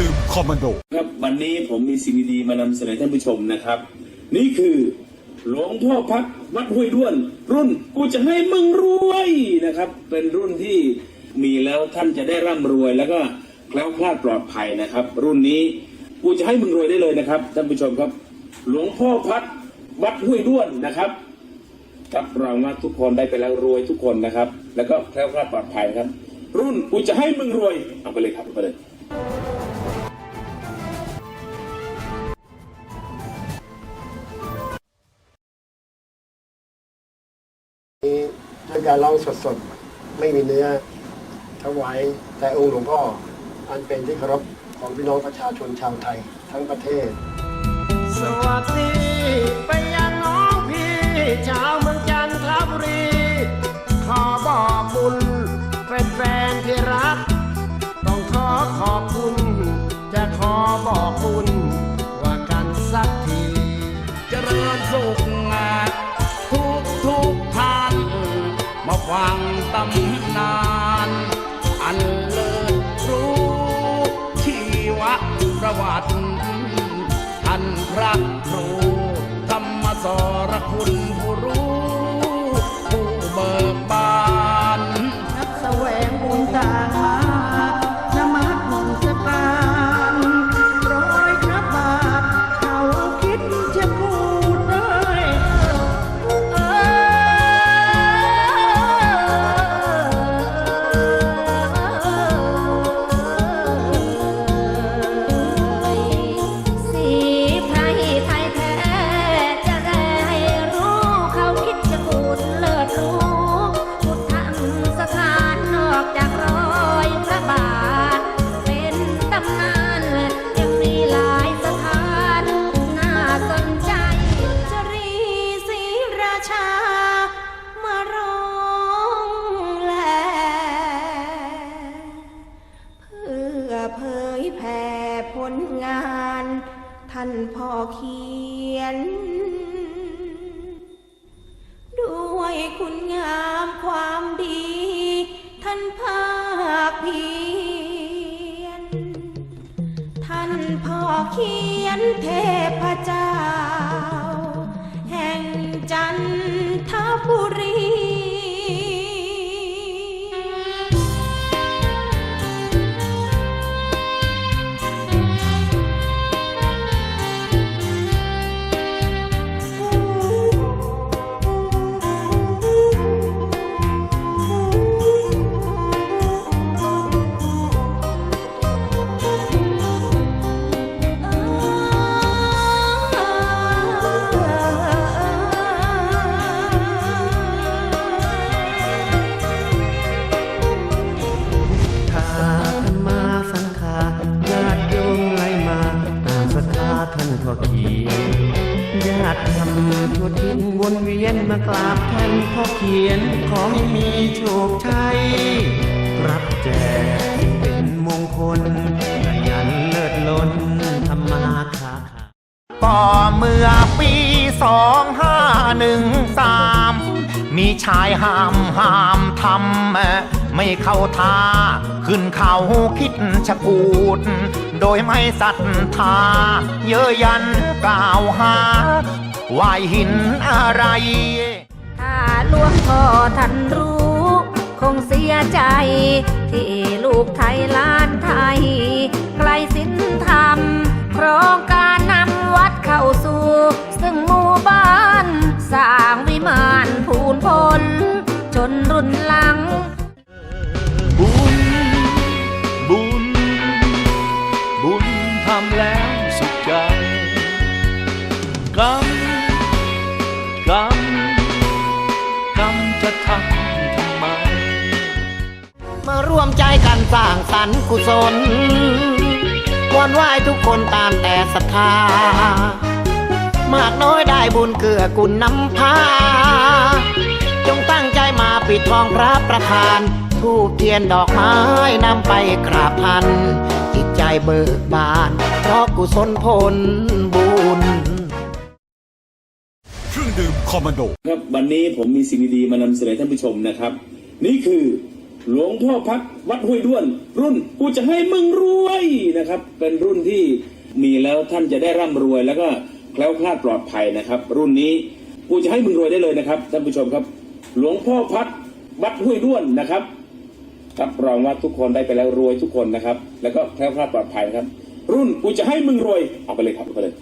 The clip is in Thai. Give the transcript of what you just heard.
ดื่มคอมมานโด ครับวันนี้ผมมีสิ่งดีๆมานำเสนอท่านผู้ชมนะครับ นี่คือหลวงพ่อพักวัดห้วยด้วน รุ่นกูจะให้มึงรวยนะครับ เป็นรุ่นที่มีแล้วท่านจะได้ร่ำรวยแล้วก็แคล้วคลาดปลอดภัยนะครับ รุ่นนี้กูจะให้มึงรวยได้เลยนะครับท่านผู้ชมครับ หลวงพ่อพักวัดห้วยด้วนนะครับรับรองว่าทุกคนได้ไปแล้วรวยทุกคนนะครับ แล้วก็แคล้วคลาดปลอดภัยครับ รุ่นกูจะให้มึงรวยเอาไปเลยครับเอาไปเลย ด้วยการร้องสดๆ ไม่มีเนื้อถวายแต่องค์หลวงพ่อ อันเป็นที่เคารพของพี่น้องประชาชนชาวไทยทั้งประเทศ สวัสดีไปยังน้องพี่ชาวเมืองจันทบุรี ขอบอกบุญแฟนๆที่รัก ต้องขอขอบคุณ จะขอบอกบุญำนานอันเลิศรู้ชีวประวัติท่านพระครูธรรมสรคุณ ลงาน ท่านพ่อเขียน ด้วยคุณงามความดี ท่านภาคเพียรท่านพ่อเขียนเทพเจ้า แห่งจันทบุรี นเวียนมากราบท่านพ่อเขียนขอให้มีโชคชัยรับแจกเป็นมงคลขยันเลิศล้นทำมาค้าก็เมื่อปีสองห้าหนึ่งสามมีชายห้ามห้ามทำไม่เข้าท่า ขึ้นเขาคิดชะกูด โดยไม่ศรัทธา เยอะยันกล่าวหา ว่าหินอะไร ถ้าหลวงพ่อท่านรู้ คงเสียใจ ที่ลูกไทยล้านไทยใครสินธรรมโครงการนำวัดเข้าสู่ ซึ่งหมู่บ้าน สร้างวิมานภูนพล จนรุ่นหลัง บุญ บุญ บุญทำแล้วสุขใจกรรม กรรม กรรมจะทำทำไม มาร่วมใจกันสร้างสรรค์กุศลวอนไหว้ทุกคนตามแต่ศรัทธา มากน้อยได้บุญเกื้อกุลนำพา จงตั้งใจมาปิดทองพระประธานทูบเทียนดอกไม้นำไปกราบท่านจิตใจเบิกบานเพราะกุศลผลบุญ ดื่มคอมมานโด ครับวันนี้ผมมีสิ่งดีๆมานำเสนอท่านผู้ชมนะครับ นี่คือหลวงพ่อพักวัดห้วยด้วน รุ่นกูจะให้มึงรวยนะครับ เป็นรุ่นที่มีแล้วท่านจะได้ร่ำรวย แล้วก็แคล้วคลาดปลอดภัยนะครับ รุ่นนี้กูจะให้มึงรวยได้เลยนะครับท่านผู้ชมครับ หลวงพ่อพัดวัดห้วยด้วนนะครับรับรองว่าทุกคนได้ไปแล้วรวยทุกคนนะครับ แล้วก็แคล้วคลาดปลอดภัยนะครับ รุ่นกูจะให้มึงรวยเอาไปเลยครับเอาไปเลย